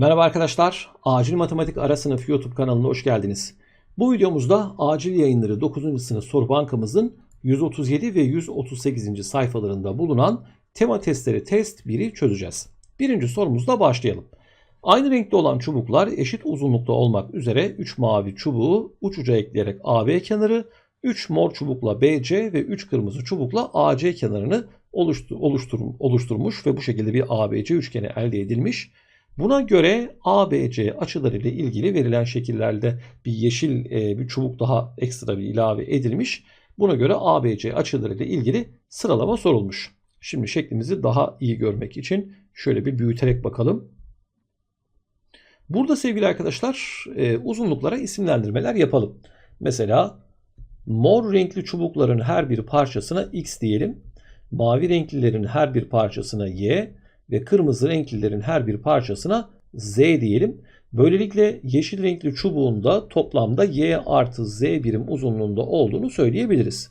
Merhaba arkadaşlar. Acil Matematik Ara Sınıf YouTube kanalına hoş geldiniz. Bu videomuzda acil yayınları 9. sınıf soru bankamızın 137 ve 138. sayfalarında bulunan tema testleri test 1'i çözeceğiz. Birinci sorumuzla başlayalım. Aynı renkte olan çubuklar eşit uzunlukta olmak üzere 3 mavi çubuğu uç uca ekleyerek AB kenarı, 3 mor çubukla BC ve 3 kırmızı çubukla AC kenarını oluştur, oluştur, oluşturmuş ve bu şekilde bir ABC üçgeni elde edilmiş. Buna göre ABC açıları ile ilgili verilen şekillerde bir yeşil e, bir çubuk daha ekstra bir ilave edilmiş. Buna göre ABC açıları ile ilgili sıralama sorulmuş. Şimdi şeklimizi daha iyi görmek için şöyle bir büyüterek bakalım. Burada sevgili arkadaşlar e, uzunluklara isimlendirmeler yapalım. Mesela mor renkli çubukların her bir parçasına x diyelim. Mavi renklilerin her bir parçasına y, ve kırmızı renklilerin her bir parçasına Z diyelim. Böylelikle yeşil renkli çubuğunda toplamda Y artı Z birim uzunluğunda olduğunu söyleyebiliriz.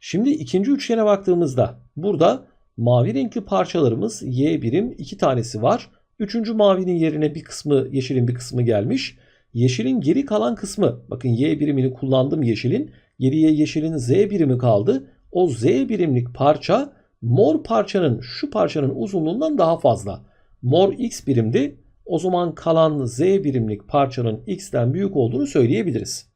Şimdi ikinci üçgene baktığımızda burada mavi renkli parçalarımız Y birim iki tanesi var. Üçüncü mavinin yerine bir kısmı yeşilin bir kısmı gelmiş. Yeşilin geri kalan kısmı bakın Y birimini kullandım yeşilin. Geriye yeşilin Z birimi kaldı. O Z birimlik parça Mor parçanın şu parçanın uzunluğundan daha fazla. Mor x birimdi. O zaman kalan z birimlik parçanın x'ten büyük olduğunu söyleyebiliriz.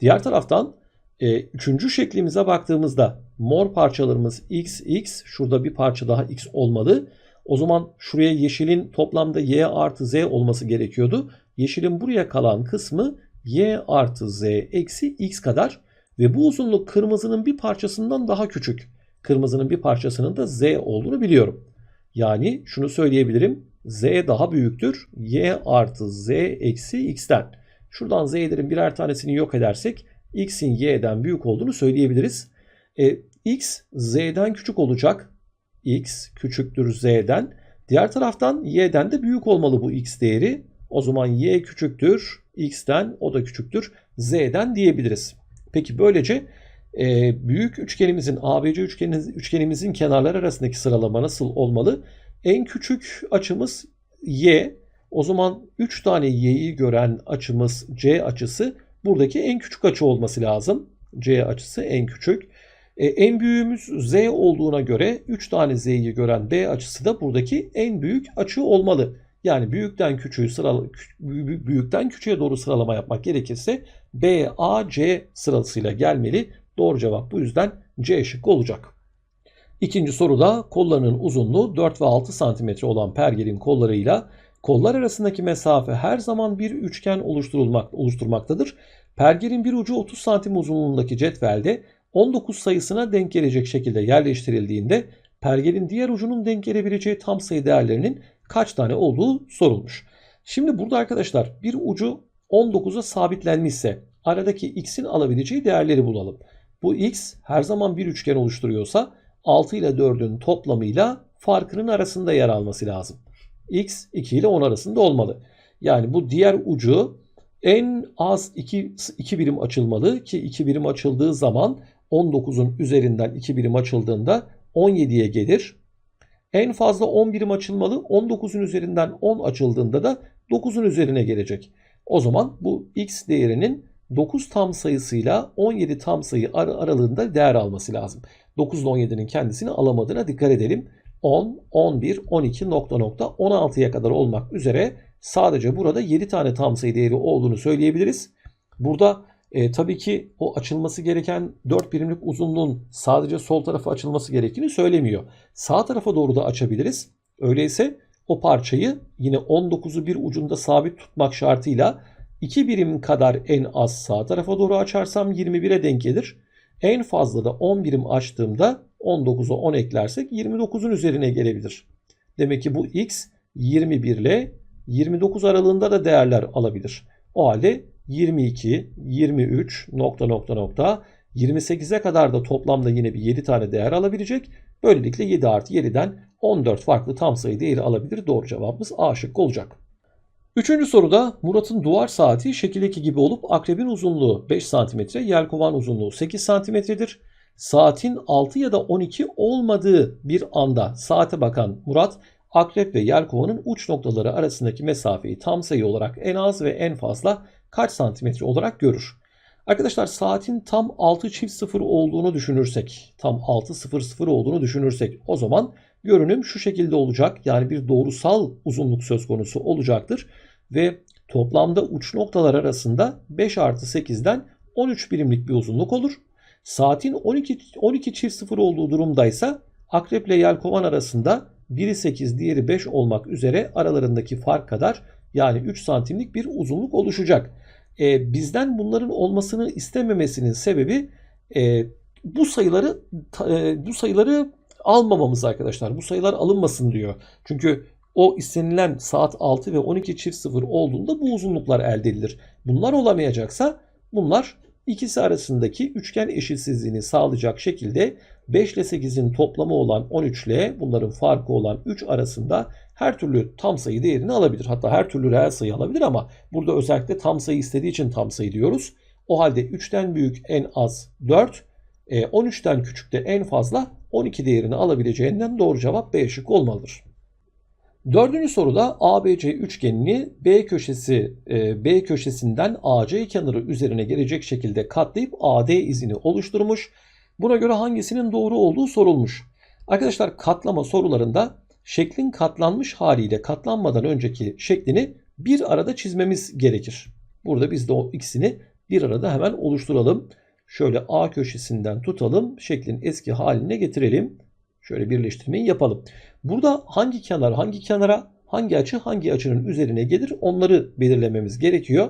Diğer taraftan e, üçüncü şeklimize baktığımızda mor parçalarımız x, x. Şurada bir parça daha x olmalı. O zaman şuraya yeşilin toplamda y artı z olması gerekiyordu. Yeşilin buraya kalan kısmı y artı z eksi x kadar. Ve bu uzunluk kırmızının bir parçasından daha küçük kırmızının bir parçasının da Z olduğunu biliyorum. Yani şunu söyleyebilirim. Z daha büyüktür. Y artı Z eksi X'ten. Şuradan Z'lerin birer tanesini yok edersek X'in Y'den büyük olduğunu söyleyebiliriz. E, X Z'den küçük olacak. X küçüktür Z'den. Diğer taraftan Y'den de büyük olmalı bu X değeri. O zaman Y küçüktür X'ten o da küçüktür Z'den diyebiliriz. Peki böylece e, büyük üçgenimizin ABC üçgenimiz, üçgenimizin kenarları arasındaki sıralama nasıl olmalı? En küçük açımız Y. O zaman 3 tane Y'yi gören açımız C açısı buradaki en küçük açı olması lazım. C açısı en küçük. E, en büyüğümüz Z olduğuna göre 3 tane Z'yi gören B açısı da buradaki en büyük açı olmalı. Yani büyükten küçüğü sırala, büyükten küçüğe doğru sıralama yapmak gerekirse B, A, C sırasıyla gelmeli. Doğru cevap bu yüzden C şıkkı olacak. İkinci soruda kollarının uzunluğu 4 ve 6 cm olan pergelin kollarıyla kollar arasındaki mesafe her zaman bir üçgen oluşturulmak, oluşturmaktadır. Pergelin bir ucu 30 cm uzunluğundaki cetvelde 19 sayısına denk gelecek şekilde yerleştirildiğinde pergelin diğer ucunun denk gelebileceği tam sayı değerlerinin kaç tane olduğu sorulmuş. Şimdi burada arkadaşlar bir ucu 19'a sabitlenmişse aradaki x'in alabileceği değerleri bulalım. Bu x her zaman bir üçgen oluşturuyorsa 6 ile 4'ün toplamıyla farkının arasında yer alması lazım. x 2 ile 10 arasında olmalı. Yani bu diğer ucu en az 2, 2 birim açılmalı ki 2 birim açıldığı zaman 19'un üzerinden 2 birim açıldığında 17'ye gelir. En fazla 10 birim açılmalı. 19'un üzerinden 10 açıldığında da 9'un üzerine gelecek. O zaman bu x değerinin 9 tam sayısıyla 17 tam sayı ar aralığında değer alması lazım. 9 ile 17'nin kendisini alamadığına dikkat edelim. 10, 11, 12 nokta nokta 16'ya kadar olmak üzere sadece burada 7 tane tam sayı değeri olduğunu söyleyebiliriz. Burada e, tabii ki o açılması gereken 4 birimlik uzunluğun sadece sol tarafa açılması gerektiğini söylemiyor. Sağ tarafa doğru da açabiliriz. Öyleyse o parçayı yine 19'u bir ucunda sabit tutmak şartıyla 2 birim kadar en az sağ tarafa doğru açarsam 21'e denk gelir. En fazla da 10 birim açtığımda 19'a 10 eklersek 29'un üzerine gelebilir. Demek ki bu x 21 ile 29 aralığında da değerler alabilir. O halde 22, 23 nokta nokta nokta 28'e kadar da toplamda yine bir 7 tane değer alabilecek. Böylelikle 7 artı 7'den 14 farklı tam sayı değeri alabilir. Doğru cevabımız A şıkkı olacak. Üçüncü soruda Murat'ın duvar saati şekildeki gibi olup akrebin uzunluğu 5 cm, yelkovan uzunluğu 8 cm'dir. Saatin 6 ya da 12 olmadığı bir anda saate bakan Murat Akrep ve Yelkova'nın uç noktaları arasındaki mesafeyi tam sayı olarak en az ve en fazla kaç santimetre olarak görür? Arkadaşlar saatin tam 6 çift 0 olduğunu düşünürsek, tam 6.00 olduğunu düşünürsek o zaman görünüm şu şekilde olacak. Yani bir doğrusal uzunluk söz konusu olacaktır. Ve toplamda uç noktalar arasında 5 artı 8'den 13 birimlik bir uzunluk olur. Saatin 12, 12 çift 0 olduğu durumdaysa akrep ile yelkovan arasında biri 8 diğeri 5 olmak üzere aralarındaki fark kadar yani 3 santimlik bir uzunluk oluşacak. E, bizden bunların olmasını istememesinin sebebi e, bu sayıları e, bu sayıları almamamız arkadaşlar. Bu sayılar alınmasın diyor. Çünkü o istenilen saat 6 ve 12 çift 0 olduğunda bu uzunluklar elde edilir. Bunlar olamayacaksa bunlar ikisi arasındaki üçgen eşitsizliğini sağlayacak şekilde 5 ile 8'in toplamı olan 13 ile bunların farkı olan 3 arasında her türlü tam sayı değerini alabilir. Hatta her türlü reel sayı alabilir ama burada özellikle tam sayı istediği için tam sayı diyoruz. O halde 3'ten büyük en az 4, 13'ten küçük de en fazla 12 değerini alabileceğinden doğru cevap B şıkkı olmalıdır. Dördüncü soruda ABC üçgenini B köşesi e, B köşesinden AC kenarı üzerine gelecek şekilde katlayıp AD izini oluşturmuş. Buna göre hangisinin doğru olduğu sorulmuş. Arkadaşlar katlama sorularında şeklin katlanmış haliyle katlanmadan önceki şeklini bir arada çizmemiz gerekir. Burada biz de o ikisini bir arada hemen oluşturalım. Şöyle A köşesinden tutalım. Şeklin eski haline getirelim. Şöyle birleştirmeyi yapalım. Burada hangi kenar hangi kenara hangi açı hangi açının üzerine gelir onları belirlememiz gerekiyor.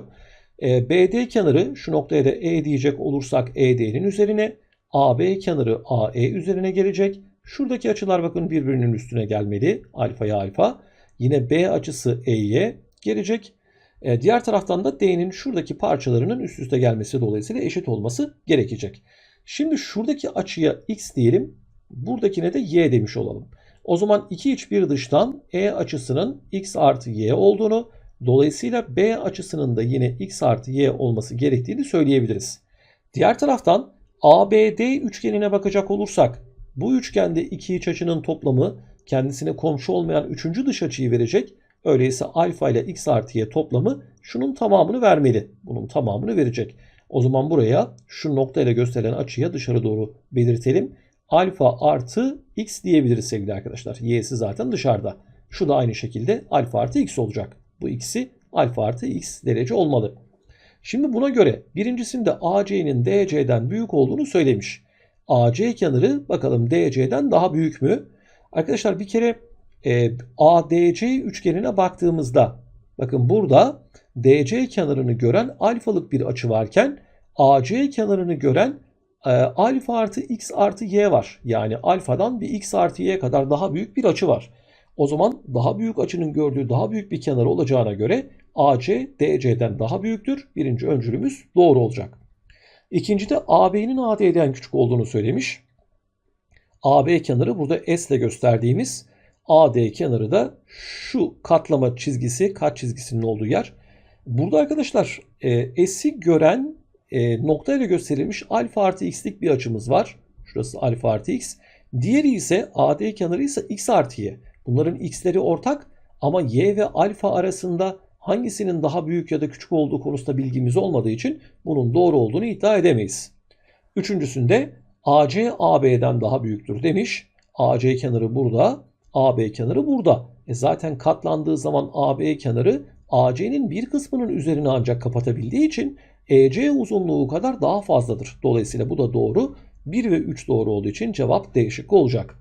E, BD kenarı şu noktaya da E diyecek olursak ED'nin üzerine AB kenarı AE üzerine gelecek. Şuradaki açılar bakın birbirinin üstüne gelmeli. Alfaya alfa. Yine B açısı E'ye gelecek. E, diğer taraftan da D'nin şuradaki parçalarının üst üste gelmesi dolayısıyla eşit olması gerekecek. Şimdi şuradaki açıya X diyelim. Buradakine de Y demiş olalım. O zaman iki iç bir dıştan E açısının X artı Y olduğunu dolayısıyla B açısının da yine X artı Y olması gerektiğini söyleyebiliriz. Diğer taraftan ABD üçgenine bakacak olursak bu üçgende iki iç açının toplamı kendisine komşu olmayan üçüncü dış açıyı verecek. Öyleyse alfa ile x artı y toplamı şunun tamamını vermeli. Bunun tamamını verecek. O zaman buraya şu nokta ile gösterilen açıya dışarı doğru belirtelim. Alfa artı x diyebiliriz sevgili arkadaşlar. Y'si zaten dışarıda. Şu da aynı şekilde alfa artı x olacak. Bu x'i alfa artı x derece olmalı. Şimdi buna göre birincisinde AC'nin DC'den büyük olduğunu söylemiş. AC kenarı bakalım DC'den daha büyük mü? Arkadaşlar bir kere e, ADC üçgenine baktığımızda bakın burada DC kenarını gören alfalık bir açı varken AC kenarını gören e, alfa artı x artı y var. Yani alfadan bir x artı y kadar daha büyük bir açı var. O zaman daha büyük açının gördüğü daha büyük bir kenar olacağına göre AC DC'den daha büyüktür. Birinci öncülümüz doğru olacak. İkinci de AB'nin AD'den küçük olduğunu söylemiş. AB kenarı burada S ile gösterdiğimiz AD kenarı da şu katlama çizgisi, kat çizgisinin olduğu yer. Burada arkadaşlar e, S'i gören e, nokta ile gösterilmiş alfa artı x'lik bir açımız var. Şurası alfa artı x. Diğeri ise AD kenarı ise x artı y. Bunların x'leri ortak ama y ve alfa arasında hangisinin daha büyük ya da küçük olduğu konusunda bilgimiz olmadığı için bunun doğru olduğunu iddia edemeyiz. Üçüncüsünde AC AB'den daha büyüktür demiş. AC kenarı burada, AB kenarı burada. E zaten katlandığı zaman AB kenarı AC'nin bir kısmının üzerine ancak kapatabildiği için EC uzunluğu kadar daha fazladır. Dolayısıyla bu da doğru. 1 ve 3 doğru olduğu için cevap D şıkkı olacak.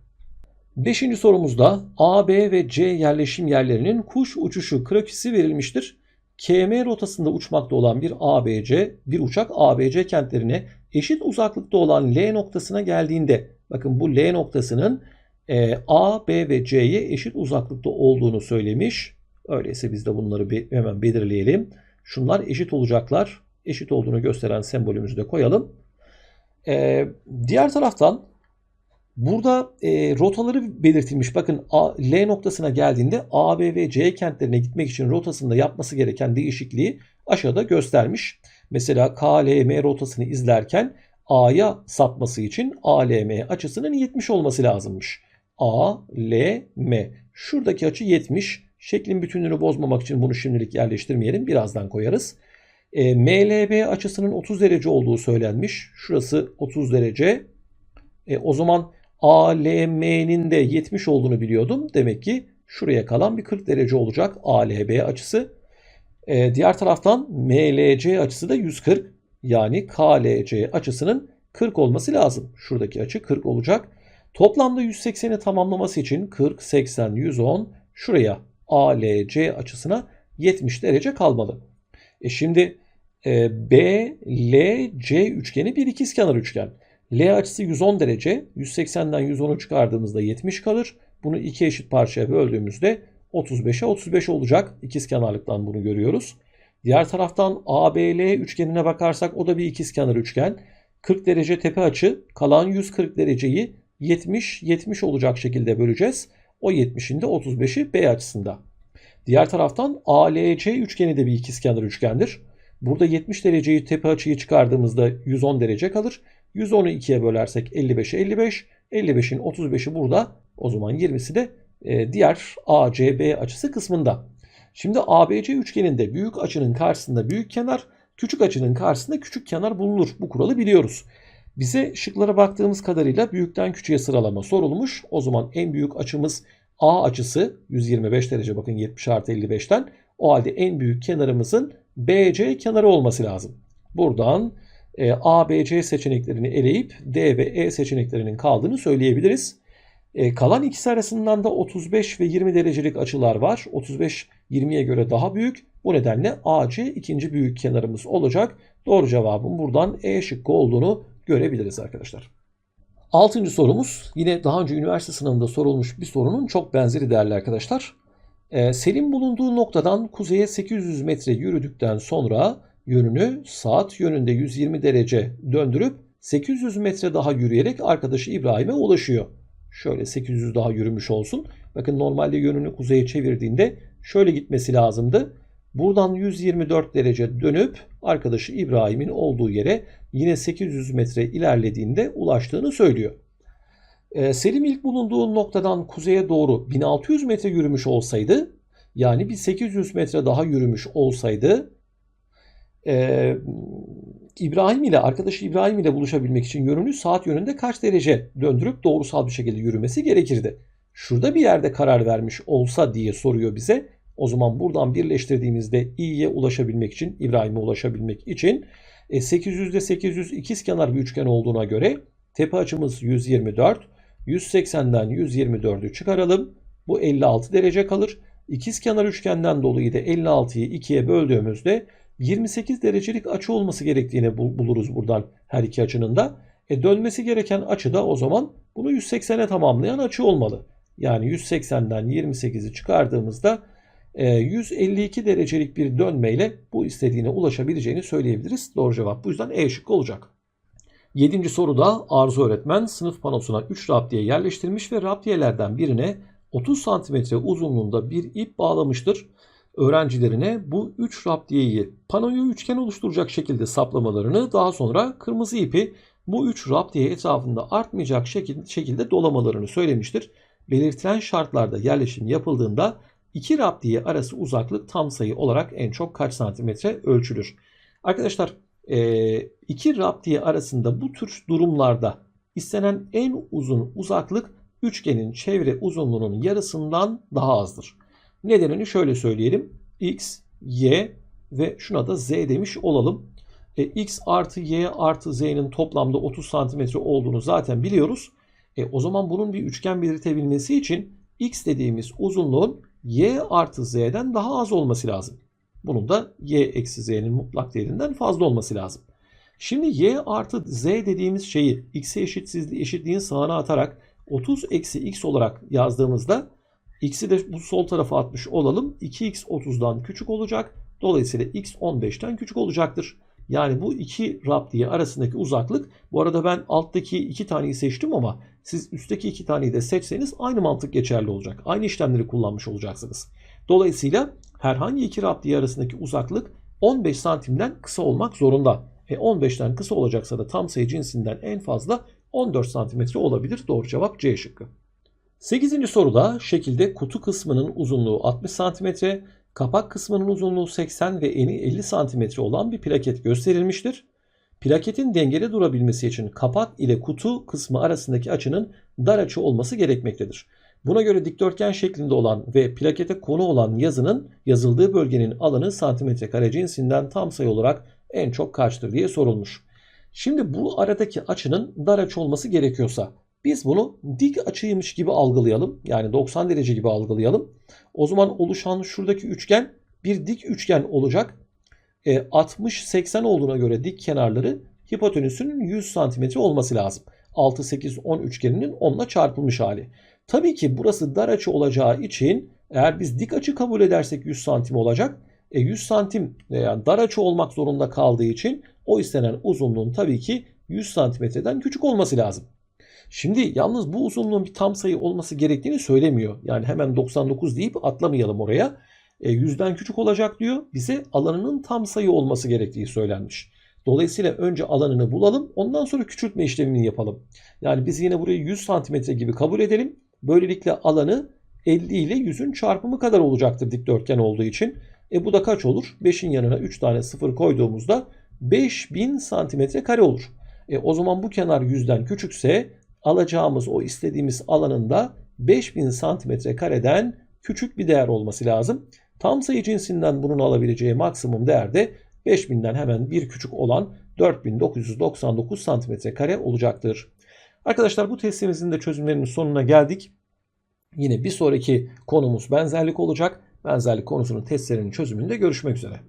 Beşinci sorumuzda A, B ve C yerleşim yerlerinin kuş uçuşu krokisi verilmiştir. KM rotasında uçmakta olan bir ABC, bir uçak ABC kentlerine eşit uzaklıkta olan L noktasına geldiğinde, bakın bu L noktasının e, A, B ve C'ye eşit uzaklıkta olduğunu söylemiş. Öyleyse biz de bunları bir, hemen belirleyelim. Şunlar eşit olacaklar. Eşit olduğunu gösteren sembolümüzü de koyalım. E, diğer taraftan Burada e, rotaları belirtilmiş. Bakın A, L noktasına geldiğinde A, B ve C kentlerine gitmek için rotasında yapması gereken değişikliği aşağıda göstermiş. Mesela KLM rotasını izlerken A'ya sapması için ALM açısının 70 olması lazımmış. A, L, M. Şuradaki açı 70. Şeklin bütünlüğünü bozmamak için bunu şimdilik yerleştirmeyelim. Birazdan koyarız. E, MLB açısının 30 derece olduğu söylenmiş. Şurası 30 derece. E, o zaman ALM'nin de 70 olduğunu biliyordum. Demek ki şuraya kalan bir 40 derece olacak ALB açısı. E, diğer taraftan MLC açısı da 140. Yani KLC açısının 40 olması lazım. Şuradaki açı 40 olacak. Toplamda 180'i tamamlaması için 40, 80, 110 şuraya ALC açısına 70 derece kalmalı. E şimdi e, BLC üçgeni bir ikizkenar üçgen. L açısı 110 derece. 180'den 110'u çıkardığımızda 70 kalır. Bunu iki eşit parçaya böldüğümüzde 35'e 35 olacak. İkizkenarlıktan bunu görüyoruz. Diğer taraftan ABL üçgenine bakarsak o da bir ikizkenar üçgen. 40 derece tepe açı kalan 140 dereceyi 70 70 olacak şekilde böleceğiz. O 70'in de 35'i B açısında. Diğer taraftan ALC üçgeni de bir ikizkenar üçgendir. Burada 70 dereceyi tepe açıyı çıkardığımızda 110 derece kalır. 110'u 2'ye bölersek 55'e 55. 55'in 35'i burada. O zaman 20'si de e, diğer ACB açısı kısmında. Şimdi ABC üçgeninde büyük açının karşısında büyük kenar, küçük açının karşısında küçük kenar bulunur. Bu kuralı biliyoruz. Bize şıklara baktığımız kadarıyla büyükten küçüğe sıralama sorulmuş. O zaman en büyük açımız A açısı 125 derece bakın 70 artı 55'ten. O halde en büyük kenarımızın BC kenarı olması lazım. Buradan e, ABC seçeneklerini eleyip D ve E seçeneklerinin kaldığını söyleyebiliriz. E, kalan ikisi arasından da 35 ve 20 derecelik açılar var. 35 20'ye göre daha büyük. Bu nedenle AC ikinci büyük kenarımız olacak. Doğru cevabın buradan E şıkkı olduğunu görebiliriz arkadaşlar. Altıncı sorumuz yine daha önce üniversite sınavında sorulmuş bir sorunun çok benzeri değerli arkadaşlar. Ee, Selim bulunduğu noktadan kuzeye 800 metre yürüdükten sonra yönünü saat yönünde 120 derece döndürüp 800 metre daha yürüyerek arkadaşı İbrahim'e ulaşıyor. Şöyle 800 daha yürümüş olsun. Bakın normalde yönünü kuzeye çevirdiğinde şöyle gitmesi lazımdı. Buradan 124 derece dönüp arkadaşı İbrahim'in olduğu yere yine 800 metre ilerlediğinde ulaştığını söylüyor. Ee, Selim ilk bulunduğu noktadan kuzeye doğru 1600 metre yürümüş olsaydı yani bir 800 metre daha yürümüş olsaydı e, İbrahim ile arkadaşı İbrahim ile buluşabilmek için yönünü saat yönünde kaç derece döndürüp doğrusal bir şekilde yürümesi gerekirdi. Şurada bir yerde karar vermiş olsa diye soruyor bize. O zaman buradan birleştirdiğimizde i'ye ulaşabilmek için, İbrahim'e ulaşabilmek için e, 800'de 800 ikizkenar bir üçgen olduğuna göre tepe açımız 124. 180'den 124'ü çıkaralım. Bu 56 derece kalır. İkizkenar üçgenden dolayı da 56'yı 2'ye böldüğümüzde 28 derecelik açı olması gerektiğini buluruz buradan her iki açının da. E dönmesi gereken açı da o zaman bunu 180'e tamamlayan açı olmalı. Yani 180'den 28'i çıkardığımızda 152 e, derecelik bir dönmeyle bu istediğine ulaşabileceğini söyleyebiliriz. Doğru cevap bu yüzden E şıkkı olacak. Yedinci soruda Arzu öğretmen sınıf panosuna 3 raptiye yerleştirmiş ve raptiyelerden birine 30 cm uzunluğunda bir ip bağlamıştır. Öğrencilerine bu 3 raptiyeyi panoyu üçgen oluşturacak şekilde saplamalarını daha sonra kırmızı ipi bu 3 raptiye etrafında artmayacak şekilde dolamalarını söylemiştir. Belirtilen şartlarda yerleşim yapıldığında iki raptiye arası uzaklık tam sayı olarak en çok kaç santimetre ölçülür? Arkadaşlar iki raptiye arasında bu tür durumlarda istenen en uzun uzaklık üçgenin çevre uzunluğunun yarısından daha azdır. Nedenini şöyle söyleyelim. X, Y ve şuna da Z demiş olalım. E, X artı Y artı Z'nin toplamda 30 santimetre olduğunu zaten biliyoruz. E, o zaman bunun bir üçgen belirtebilmesi için X dediğimiz uzunluğun Y artı Z'den daha az olması lazım. Bunun da Y eksi Z'nin mutlak değerinden fazla olması lazım. Şimdi Y artı Z dediğimiz şeyi X'e eşitsizliği eşitliğin sağına atarak 30 eksi X olarak yazdığımızda X'i de bu sol tarafa atmış olalım. 2X 30'dan küçük olacak. Dolayısıyla X 15'ten küçük olacaktır. Yani bu iki raptiye arasındaki uzaklık bu arada ben alttaki iki taneyi seçtim ama siz üstteki iki taneyi de seçseniz aynı mantık geçerli olacak. Aynı işlemleri kullanmış olacaksınız. Dolayısıyla herhangi iki raptiye arasındaki uzaklık 15 santimden kısa olmak zorunda. E 15'ten kısa olacaksa da tam sayı cinsinden en fazla 14 santimetre olabilir. Doğru cevap C şıkkı. 8. soruda şekilde kutu kısmının uzunluğu 60 cm, kapak kısmının uzunluğu 80 ve eni 50 cm olan bir plaket gösterilmiştir. Plaketin dengeli durabilmesi için kapak ile kutu kısmı arasındaki açının dar açı olması gerekmektedir. Buna göre dikdörtgen şeklinde olan ve plakete konu olan yazının yazıldığı bölgenin alanı santimetre kare cinsinden tam sayı olarak en çok kaçtır diye sorulmuş. Şimdi bu aradaki açının dar açı olması gerekiyorsa biz bunu dik açıymış gibi algılayalım. Yani 90 derece gibi algılayalım. O zaman oluşan şuradaki üçgen bir dik üçgen olacak. E, 60-80 olduğuna göre dik kenarları hipotenüsünün 100 cm olması lazım. 6, 8, 10 üçgeninin 10'la çarpılmış hali. Tabii ki burası dar açı olacağı için eğer biz dik açı kabul edersek 100 santim olacak. E 100 santim veya dar açı olmak zorunda kaldığı için o istenen uzunluğun tabii ki 100 santimetreden küçük olması lazım. Şimdi yalnız bu uzunluğun bir tam sayı olması gerektiğini söylemiyor. Yani hemen 99 deyip atlamayalım oraya. E, 100'den küçük olacak diyor. Bize alanının tam sayı olması gerektiği söylenmiş. Dolayısıyla önce alanını bulalım. Ondan sonra küçültme işlemini yapalım. Yani biz yine burayı 100 santimetre gibi kabul edelim. Böylelikle alanı 50 ile 100'ün çarpımı kadar olacaktır dikdörtgen olduğu için. E bu da kaç olur? 5'in yanına 3 tane sıfır koyduğumuzda 5000 santimetre kare olur. E o zaman bu kenar 100'den küçükse alacağımız o istediğimiz alanın da 5000 santimetre kareden küçük bir değer olması lazım. Tam sayı cinsinden bunun alabileceği maksimum değer de 5000'den hemen bir küçük olan 4999 santimetre kare olacaktır. Arkadaşlar bu testimizin de çözümlerinin sonuna geldik. Yine bir sonraki konumuz benzerlik olacak. Benzerlik konusunun testlerinin çözümünde görüşmek üzere.